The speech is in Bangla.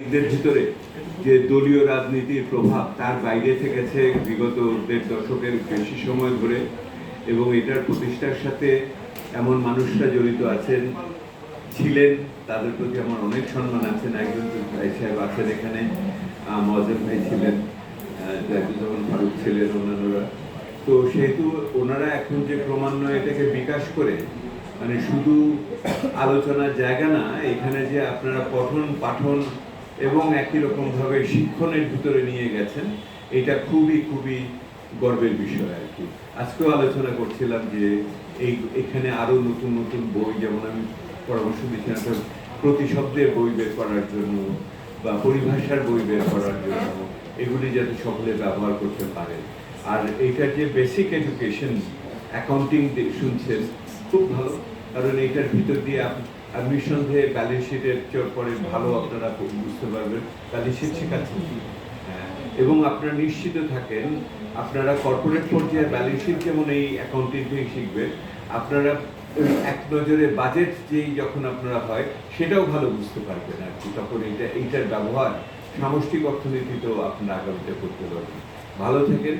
ভিতরে যে দলীয় রাজনীতির প্রভাব তার বাইরে থেকেছে বিগত দেড় দশকের বেশি সময় ধরে, এবং এটার প্রতিষ্ঠার সাথে এমন মানুষরা জড়িত আছেন, ছিলেন, তাদের প্রতি আমার অনেক সম্মান আছেন একজন ভাই সাহেব আছেন এখানে মজেম ভাই ছিলেন জাহিদুজ্জামান ফারুক ছিলেন অন্যান্যরা। তো সেহেতু ওনারা এখন যে ক্রমান্বয়ে এটাকে বিকাশ করে মানে শুধু আলোচনার জায়গা না, এখানে যে আপনারা পঠন পাঠন এবং একই রকমভাবে শিক্ষণের ভিতরে নিয়ে গেছেন। এটা খুবই খুবই গর্বের বিষয় আর কি। আজকেও আলোচনা করছিলাম যে এই এখানে আরও নতুন নতুন বই, যেমন আমি পরামর্শ দিচ্ছিলাম প্রতিশব্দের বই বের করার জন্য বা পরিভাষার বই বের করার জন্য এগুলি যাতে সকলে ব্যবহার করতে পারে। আর এইটার যে বেসিক এডুকেশন অ্যাকাউন্টিং শুনছেন, খুব ভালো। কারণ এইটার ভিতর দিয়ে আর নিঃসন্দেহে ব্যালেন্স শিটের পরে ভালো আপনারা বুঝতে পারবেন। ব্যালেন্স শিট শেখাচ্ছেন এবং আপনারা নিশ্চিত থাকেন, আপনারা কর্পোরেট পর্যায়ে ব্যালেন্স শিট যেমন এই অ্যাকাউন্টিং থেকে শিখবেন আপনারা এক নজরে বাজেট যেই যখন আপনারা হয়, সেটাও ভালো বুঝতে পারবেন আর কি। তখন এইটা, এইটার ব্যবহার সামষ্টিক অর্থনীতিতেও আপনারা আগামীতে করতে পারবেন। ভালো থাকেন।